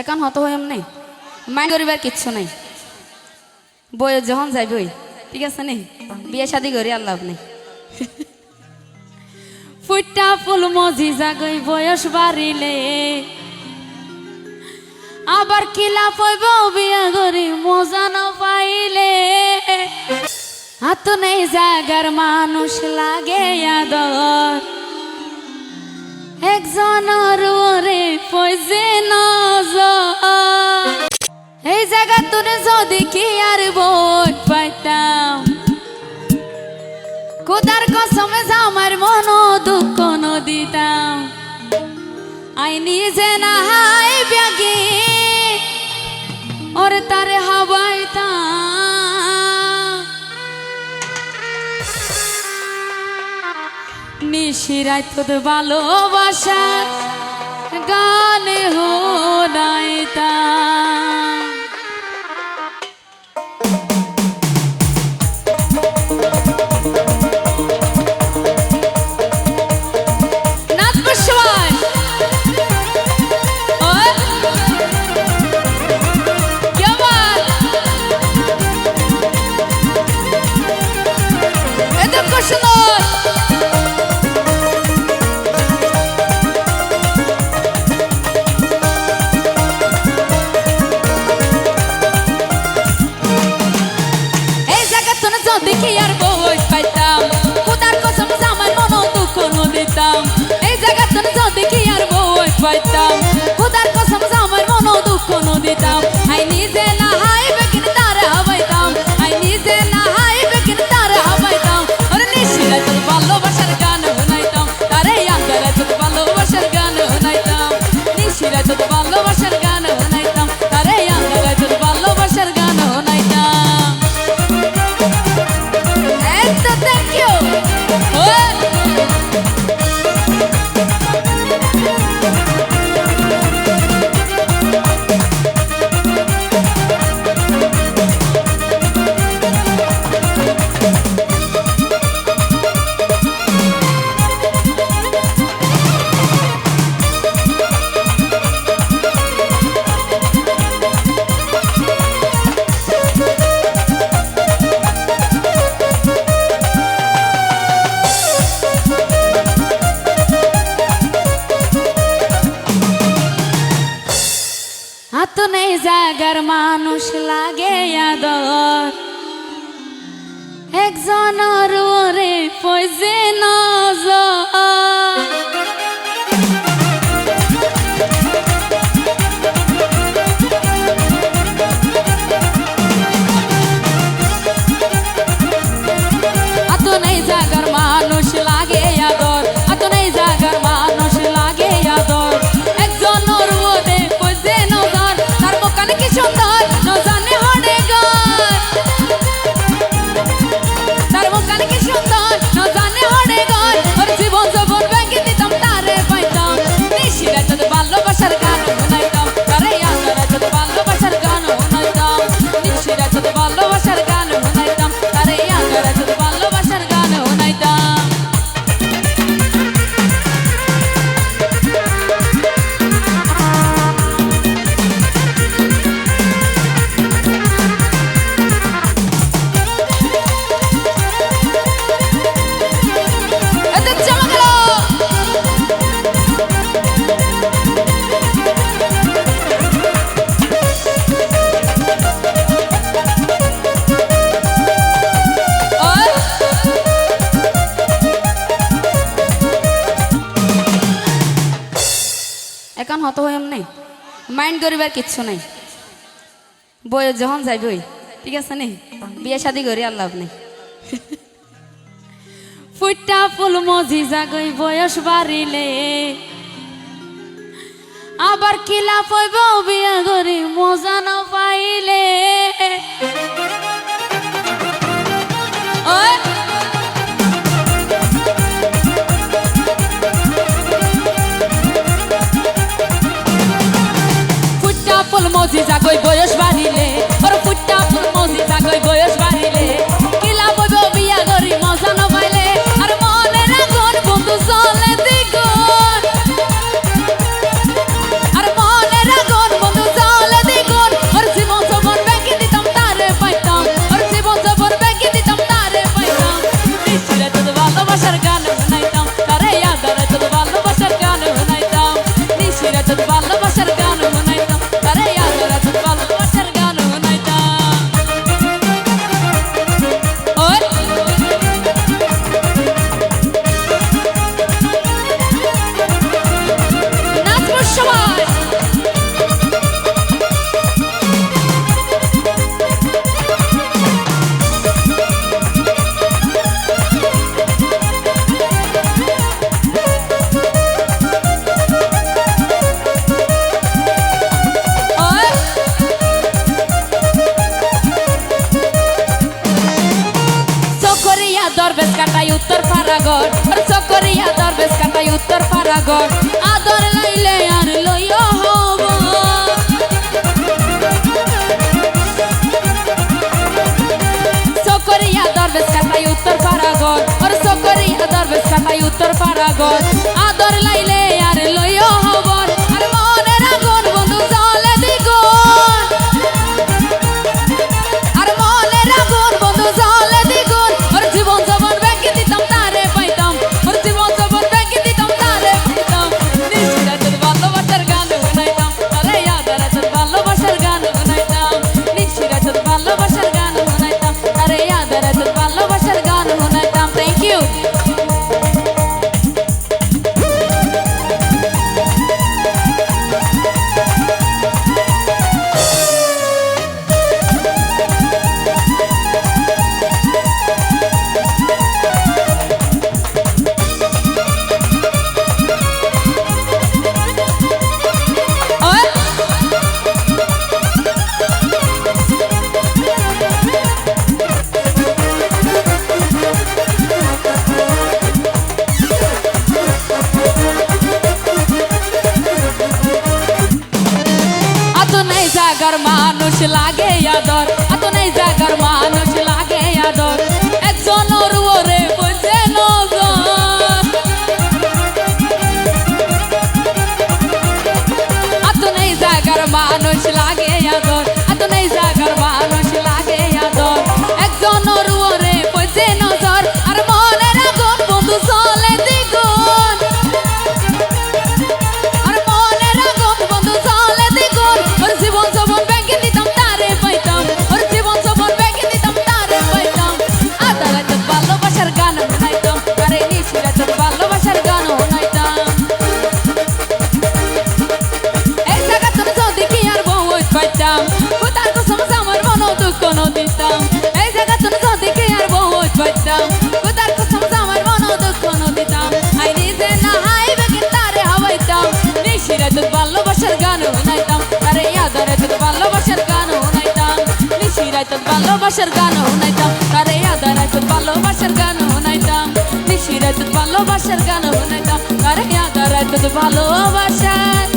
এখন হত হইম নেই। মাইন্ড করিবার কিচ্ছু নাই। বইয়ের যখন যাই বই ঠিক আছে নি? বিয়ে শাদি করি, আর লাভ নেই। ফুটটা ফুল মজি জাগই, বয়স বাড়িলে। আবার কিলা পইব বিয়া করি, মজা না পাইলে। হাত নেই জাগার মানুষ লাগে আদর। একজনের ওরে পয়সে এই জায়গা তোরে যদি কি আর বই পাইতাম। কোদার কসমে আমার মন দুঃখ দিতাম। আই নিজে না হাই ব্যাগে, ওরে তারে হাবাইতাম নিশিরাই তোর ভালোবাসা গানে হোনাইতাম নাচবো কি আর একজনের রে পয়সে ভালোবাসার গান মাইন্ড করিবার কিচ্ছু নাই। বয়ে যখন যাই বই ঠিক আছে নি? বিয়ে শাদি করি, আর লাভ নেই। ফুটটা ফুল মজি জাগই, বয়স বাড়িলে। আবার কিলা পইব বিয়া করি, মজা না পাইলে। উত্তর পারাগর খরচ করিয়া দরবেশ কাটাই উত্তর পারাগর আদর লাইলে আর লইও হব। সকরিয়া দরবেশ কাটাই উত্তর পারাগর খরচ উত্তর পারাগর জাগার মানুষ লাগে আদর। এত নাই জাগার মানুষ লাগে আদর। একজন ওরে বুঝে নজর। এত নাই জাগার মানুষ লাগে আদর। রাইতত ভালোবাসার গান হুনাইতাম নিশি রাইতত ভালোবাসার গান হুনাইতাম তারে আদা রাইতত ভালোবাসার গান হুনাইতাম নিশি রাইতত ভালোবাসার গান হুনাইতাম তারে আদা রাইতত ভালোবাসার